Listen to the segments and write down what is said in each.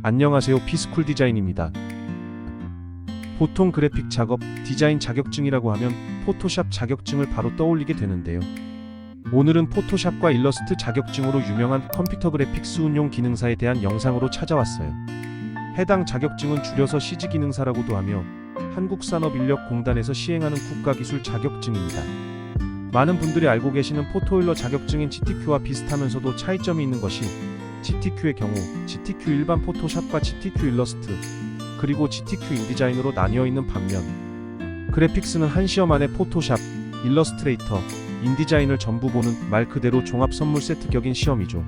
안녕하세요 피스쿨 디자인입니다. 보통 그래픽 작업, 디자인 자격증이라고 하면 포토샵 자격증을 바로 떠올리게 되는데요. 오늘은 포토샵과 일러스트 자격증으로 유명한 컴퓨터 그래픽스 운용 기능사에 대한 영상으로 찾아왔어요. 해당 자격증은 줄여서 CG기능사라고도 하며 한국산업인력공단에서 시행하는 국가기술 자격증입니다. 많은 분들이 알고 계시는 포토일러 자격증인 GTQ와 비슷하면서도 차이점이 있는 것이 GTQ의 경우 GTQ 일반 포토샵과 GTQ 일러스트 그리고 GTQ 인디자인으로 나뉘어 있는 반면 그래픽스는 한 시험 안에 포토샵, 일러스트레이터, 인디자인을 전부 보는 말 그대로 종합 선물 세트 격인 시험이죠.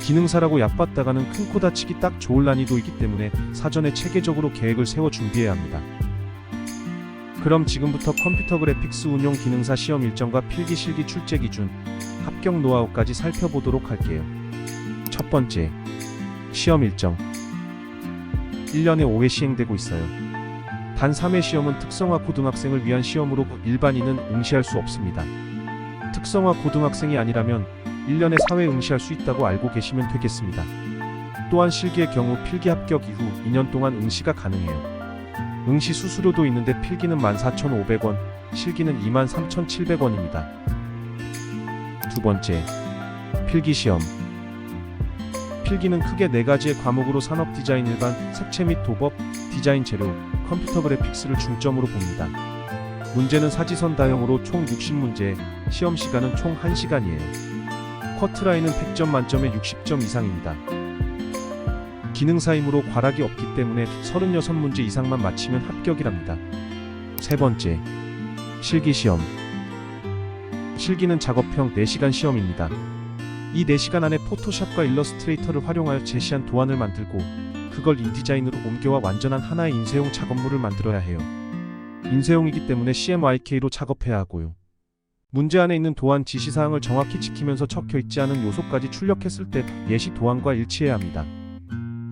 기능사라고 얕봤다가는 큰 코 다치기 딱 좋을 난이도이기 때문에 사전에 체계적으로 계획을 세워 준비해야 합니다. 그럼 지금부터 컴퓨터 그래픽스 운용 기능사 시험 일정과 필기 실기 출제 기준, 합격 노하우까지 살펴보도록 할게요. 첫 번째, 시험 일정. 1년에 5회 시행되고 있어요. 단 3회 시험은 특성화 고등학생을 위한 시험으로 일반인은 응시할 수 없습니다. 특성화 고등학생이 아니라면 1년에 4회 응시할 수 있다고 알고 계시면 되겠습니다. 또한 실기의 경우 필기 합격 이후 2년 동안 응시가 가능해요. 응시 수수료도 있는데 필기는 14,500원, 실기는 23,700원입니다. 두 번째, 필기 시험. 필기는 크게 네 가지의 과목으로 산업 디자인 일반, 색채 및 도법, 디자인 재료, 컴퓨터 그래픽스를 중점으로 봅니다. 문제는 사지선 다형으로 총 60문제, 시험 시간은 총 1시간이에요. 커트라인은 100점 만점에 60점 이상입니다. 기능사이므로 과락이 없기 때문에 36문제 이상만 맞히면 합격이랍니다. 세 번째, 실기시험. 실기는 작업형 4시간 시험입니다. 이 4시간 안에 포토샵과 일러스트레이터를 활용하여 제시한 도안을 만들고 그걸 인디자인으로 옮겨와 완전한 하나의 인쇄용 작업물을 만들어야 해요. 인쇄용이기 때문에 CMYK로 작업해야 하고요. 문제 안에 있는 도안 지시사항을 정확히 지키면서 적혀 있지 않은 요소까지 출력했을 때 예시 도안과 일치해야 합니다.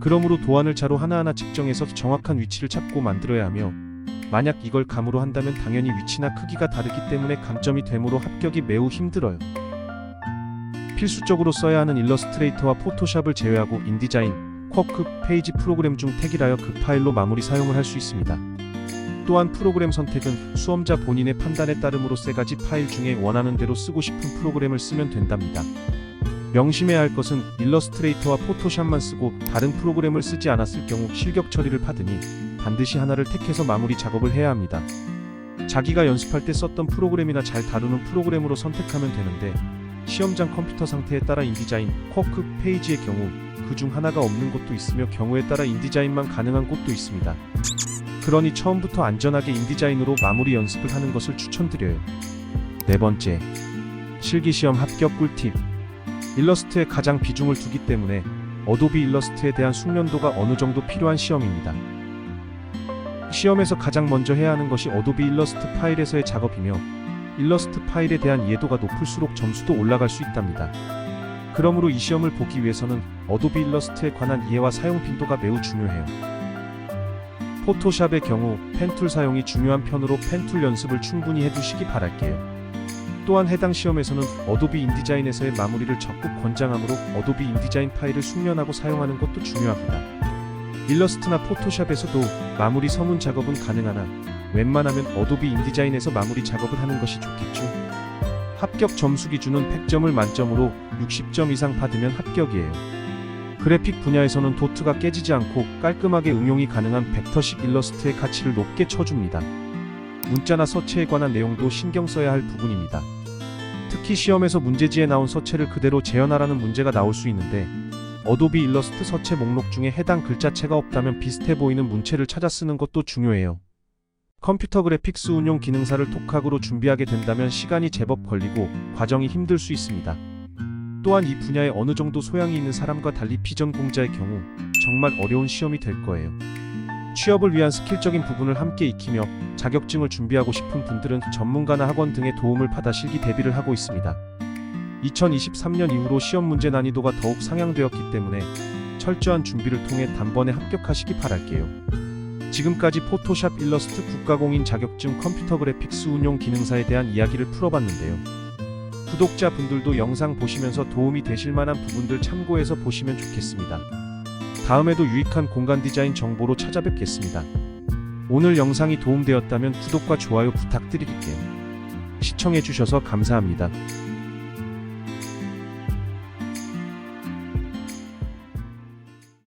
그러므로 도안을 자로 하나하나 측정해서 정확한 위치를 찾고 만들어야 하며 만약 이걸 감으로 한다면 당연히 위치나 크기가 다르기 때문에 감점이 되므로 합격이 매우 힘들어요. 필수적으로 써야 하는 일러스트레이터와 포토샵을 제외하고 인디자인, 쿼크, 페이지 프로그램 중 택이라여 그 파일로 마무리 사용을 할 수 있습니다. 또한 프로그램 선택은 수험자 본인의 판단에 따름으로 세 가지 파일 중에 원하는 대로 쓰고 싶은 프로그램을 쓰면 된답니다. 명심해야 할 것은 일러스트레이터와 포토샵만 쓰고 다른 프로그램을 쓰지 않았을 경우 실격 처리를 받으니 반드시 하나를 택해서 마무리 작업을 해야 합니다. 자기가 연습할 때 썼던 프로그램이나 잘 다루는 프로그램으로 선택하면 되는데 시험장 컴퓨터 상태에 따라 인디자인, 쿼크, 페이지의 경우 그 중 하나가 없는 곳도 있으며 경우에 따라 인디자인만 가능한 곳도 있습니다. 그러니 처음부터 안전하게 인디자인으로 마무리 연습을 하는 것을 추천드려요. 네 번째, 실기시험 합격 꿀팁. 일러스트에 가장 비중을 두기 때문에 어도비 일러스트에 대한 숙련도가 어느 정도 필요한 시험입니다. 시험에서 가장 먼저 해야 하는 것이 어도비 일러스트 파일에서의 작업이며 일러스트 파일에 대한 이해도가 높을수록 점수도 올라갈 수 있답니다. 그러므로 이 시험을 보기 위해서는 어도비 일러스트에 관한 이해와 사용 빈도가 매우 중요해요. 포토샵의 경우 펜툴 사용이 중요한 편으로 펜툴 연습을 충분히 해두시기 바랄게요. 또한 해당 시험에서는 어도비 인디자인에서의 마무리를 적극 권장하므로 어도비 인디자인 파일을 숙련하고 사용하는 것도 중요합니다. 일러스트나 포토샵에서도 마무리 서문 작업은 가능하나 웬만하면 어도비 인디자인에서 마무리 작업을 하는 것이 좋겠죠. 합격 점수 기준은 100점을 만점으로 60점 이상 받으면 합격이에요. 그래픽 분야에서는 도트가 깨지지 않고 깔끔하게 응용이 가능한 벡터식 일러스트의 가치를 높게 쳐줍니다. 문자나 서체에 관한 내용도 신경 써야 할 부분입니다. 특히 시험에서 문제지에 나온 서체를 그대로 재현하라는 문제가 나올 수 있는데 어도비 일러스트 서체 목록 중에 해당 글자체가 없다면 비슷해 보이는 문체를 찾아 쓰는 것도 중요해요. 컴퓨터 그래픽스 운용 기능사를 독학으로 준비하게 된다면 시간이 제법 걸리고 과정이 힘들 수 있습니다. 또한 이 분야에 어느 정도 소양이 있는 사람과 달리 피전 공자의 경우 정말 어려운 시험이 될 거예요. 취업을 위한 스킬적인 부분을 함께 익히며 자격증을 준비하고 싶은 분들은 전문가나 학원 등의 도움을 받아 실기 대비를 하고 있습니다. 2023년 이후로 시험 문제 난이도가 더욱 상향되었기 때문에 철저한 준비를 통해 단번에 합격하시기 바랄게요. 지금까지 포토샵 일러스트 국가공인 자격증 컴퓨터 그래픽스 운용 기능사에 대한 이야기를 풀어봤는데요. 구독자분들도 영상 보시면서 도움이 되실 만한 부분들 참고해서 보시면 좋겠습니다. 다음에도 유익한 공간 디자인 정보로 찾아뵙겠습니다. 오늘 영상이 도움되었다면 구독과 좋아요 부탁드릴게요. 시청해주셔서 감사합니다.